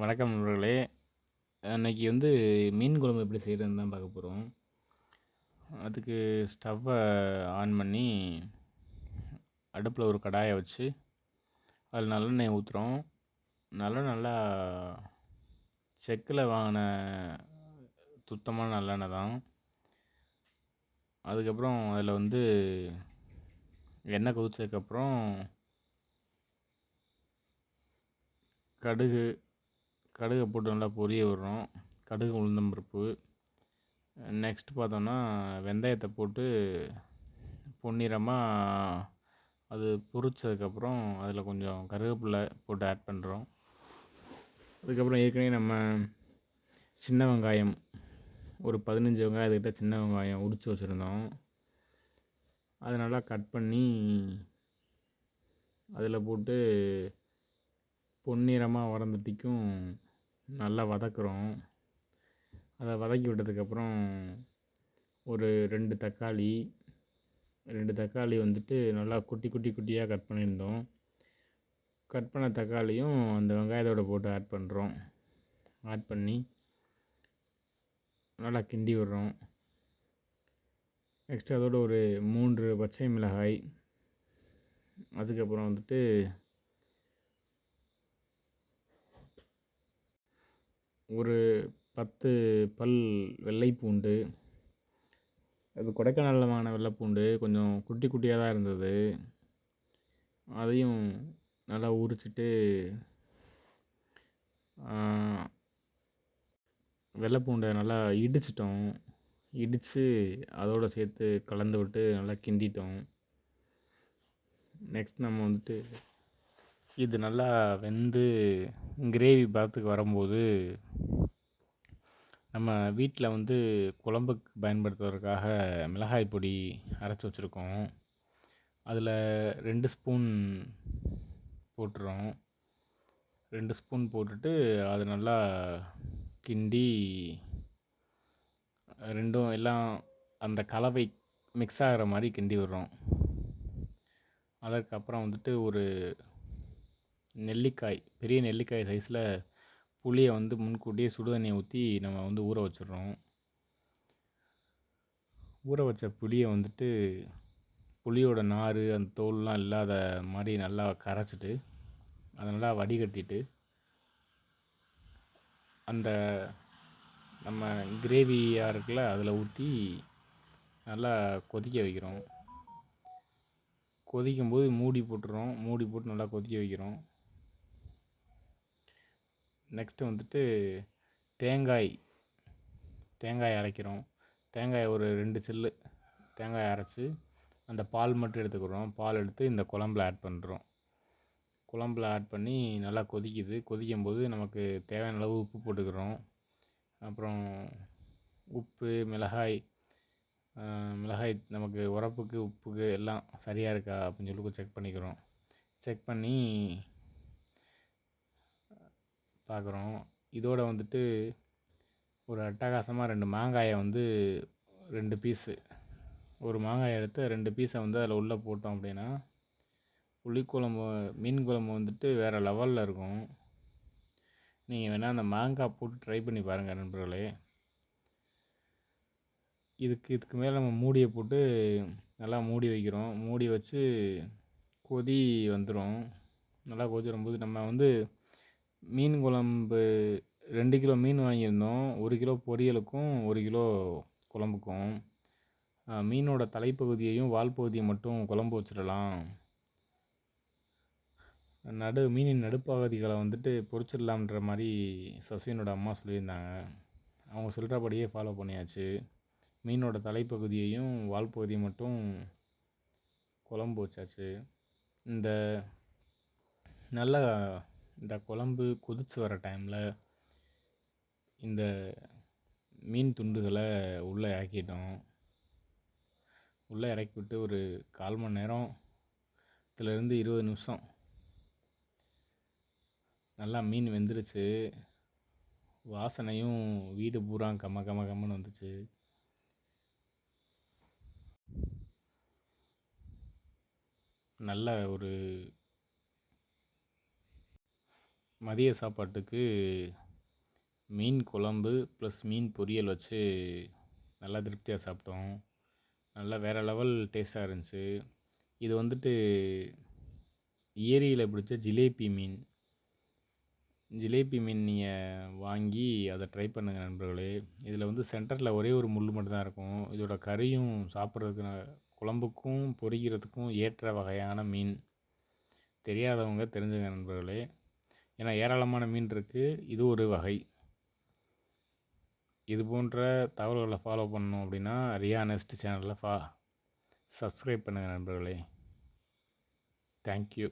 வணக்கம் நண்பர்களே. அன்றைக்கி வந்து மீன் குழம்பு எப்படி செய்கிறதுன்னு தான் பார்க்க போகிறோம் அதுக்கு ஸ்டவ்வை ஆன் பண்ணி அடுப்பில் ஒரு கடாயை வச்சு அதில் நல்லெண்ணெய் ஊற்றுறோம் நல்ல நல்லா செக்கில் வாங்கின சுத்தமான நல்லெண்ணெய் தான். அதுக்கப்புறம் அதில் வந்து எண்ணெய் கொதிச்சதுக்கப்புறம் கடுகு கடுகை போட்டு நல்லா பொரிய விடுறோம். கடுகு உளுந்தம்பருப்பு நெக்ஸ்ட் பார்த்தோன்னா வெந்தயத்தை போட்டு பொன்னிறமாக அது பொரிச்சதுக்கப்புறம் அதில் கொஞ்சம் கருவேப்பிலை போட்டு ஆட் பண்ணுறோம் அதுக்கப்புறம் ஏற்கனவே நம்ம சின்ன வெங்காயம் ஒரு பதினஞ்சு வெங்காயத்துக்கிட்ட சின்ன வெங்காயம் உரித்து வச்சுருந்தோம். அதை நல்லா கட் பண்ணி அதில் போட்டு பொன்னிறமாக வரந்தட்டிக்கும் நல்லா வதக்குறோம். அதை வதக்கி விட்டதுக்கப்புறம் ஒரு ரெண்டு தக்காளி ரெண்டு தக்காளி வந்துட்டு நல்லா குட்டி குட்டி குட்டியாக கட் பண்ணியிருந்தோம். கட் பண்ண தக்காளியும் அந்த வெங்காயத்தோட போட்டு ஆட் பண்ணுறோம் ஆட் பண்ணி நல்லா கிண்டி விடுறோம். நெக்ஸ்ட் அதோட ஒரு மூன்று பச்சை மிளகாய் அதுக்கப்புறம் வந்துட்டு ஒரு பத்து பல் வெள்ளைப்பூண்டு அது கொடைக்கானலில் வாங்கின வெள்ளைப்பூண்டு கொஞ்சம் குட்டி குட்டியாக தான் இருந்தது. அதையும் நல்லா உரிச்சிட்டு வெள்ளைப்பூண்டை நல்லா இடிச்சிட்டோம். இடித்து அதோடு சேர்த்து கலந்து விட்டு நல்லா கிண்டிட்டோம். நெக்ஸ்ட் நம்ம வந்துட்டு இது நல்லா வெந்து கிரேவி பாத்துக்கு வரும்போது நம்ம வீட்டில் வந்து குழம்புக்கு பயன்படுத்துவதற்காக மிளகாய் பொடி அரைச்சி வச்சுருக்கோம். அதில் ரெண்டு ஸ்பூன் போட்டுறோம். ரெண்டு ஸ்பூன் போட்டுட்டு அது நல்லா கிண்டி ரெண்டும் எல்லாம் அந்த கலவை மிக்ஸ் ஆகிற மாதிரி கிண்டி விடுறோம். அதற்கப்புறம் வந்துட்டு ஒரு நெல்லிக்காய் பெரிய நெல்லிக்காய் சைஸில் புளியை வந்து முன்கூட்டியே சுடுதண்ணியை ஊற்றி நம்ம வந்து ஊற வச்சிடுறோம். ஊற வச்ச புளியை வந்துட்டு புளியோட நார் அந்த தோல்லாம் இல்லாத மாதிரி நல்லா கரைச்சிட்டு அதை நல்லா வடிகட்டிட்டு அந்த நம்ம கிரேவியாக இருக்குல்ல அதில் ஊற்றி நல்லா கொதிக்க வைக்கிறோம். கொதிக்கும்போது மூடி போட்டுறோம். மூடி போட்டு நல்லா கொதிக்க வைக்கிறோம். நெக்ஸ்ட்டு வந்துட்டு தேங்காய். தேங்காய் அரைக்கிறோம். தேங்காய் ஒரு ரெண்டு சில்லு தேங்காய் அரைச்சி அந்த பால் மட்டும் எடுத்துக்கிறோம். பால் எடுத்து இந்த குழம்புல ஆட் பண்ணுறோம் குழம்புல ஆட் பண்ணி நல்லா கொதிக்குது. கொதிக்கும் போது நமக்கு தேவையான அளவு உப்பு போட்டுக்கிறோம். அப்புறம் உப்பு மிளகாய் மிளகாய் நமக்கு உரப்புக்கு உப்புக்கு எல்லாம் சரியாக இருக்கா அப்படின்னு சொல்லி செக் பண்ணிக்கிறோம். செக் பண்ணி பார்க்குறோம். இதோட வந்துட்டு ஒரு அட்டகாசமாக ரெண்டு மாங்காயை வந்து ரெண்டு பீஸு ஒரு மாங்காயை எடுத்து ரெண்டு பீஸை வந்து அதில் உள்ளே போட்டோம் அப்படின்னா புளிக்குழம்பு மீன் குழம்பு வந்துட்டு வேறு லெவலில் இருக்கும். நீங்கள் வேணால் அந்த மாங்காய் போட்டு ட்ரை பண்ணி பாருங்கள் நண்பர்களே. இதுக்கு இதுக்கு மேலே நம்ம மூடியை போட்டு நல்லா மூடி வைக்கிறோம். மூடி வச்சு கொதி வந்துடும் நல்லா கொதி வரும்போது நம்ம வந்து மீன் குழம்பு ரெண்டு கிலோ மீன் வாங்கியிருந்தோம். ஒரு கிலோ பொரியலுக்கும் ஒரு கிலோ குழம்புக்கும். மீனோட தலைப்பகுதியையும் வால் பகுதியை மட்டும் குழம்பு வச்சிடலாம். நடு மீனின் நடுப்பகுதிகளை வந்துட்டு பொரிச்சிடலாம்ன்ற மாதிரி சசினோட அம்மா சொல்லியிருந்தாங்க. அவங்க சொல்கிறபடியே ஃபாலோ பண்ணியாச்சு. மீனோட தலைப்பகுதியையும் வால் பகுதியை மட்டும் குழம்பு வச்சாச்சு. இந்த நல்லா இந்த குழம்பு கொதித்து வர டைமில் இந்த மீன் துண்டுகளை உள்ளே இறக்கிட்டோம். உள்ளே இறக்கி விட்டு ஒரு கால் மணி நேரத்துலேருந்து இருபது நிமிஷம் நல்லா மீன் வெந்துருச்சு. வாசனையும் வீடு பூரா கம கம கம்மன்னு வந்துச்சு. நல்ல ஒரு மதிய சாப்பாட்டுக்கு மீன் குழம்பு ப்ளஸ் மீன் பொரியல் வச்சு நல்லா திருப்தியாக சாப்பிட்டோம். நல்லா வேறு லெவல் டேஸ்ட்டாக இருந்துச்சு. இது வந்துட்டு ஏரியில் பிடிச்ச ஜிலேபி மீன். ஜிலேபி மீன் நீங்கள் வாங்கி அதை ட்ரை பண்ணுங்கள் நண்பர்களே. இதில் வந்து சென்டரில் ஒரே ஒரு முள் மட்டும்தான் இருக்கும். இதோட கறியும் சாப்பிட்றதுக்கு குழம்புக்கும் பொரிக்கிறதுக்கும் ஏற்ற வகையான மீன். தெரியாதவங்க தெரிஞ்சுங்க நண்பர்களே. ஏன்னா ஏராளமான மீன் இருக்குது இது ஒரு வகை. இது போன்ற தகவல்களை ஃபாலோ பண்ணணும் அப்படின்னா ரியா நெஸ்ட் சேனலில் ஃபா சப்ஸ்கிரைப் பண்ணுங்கள் நண்பர்களே. தேங்க்யூ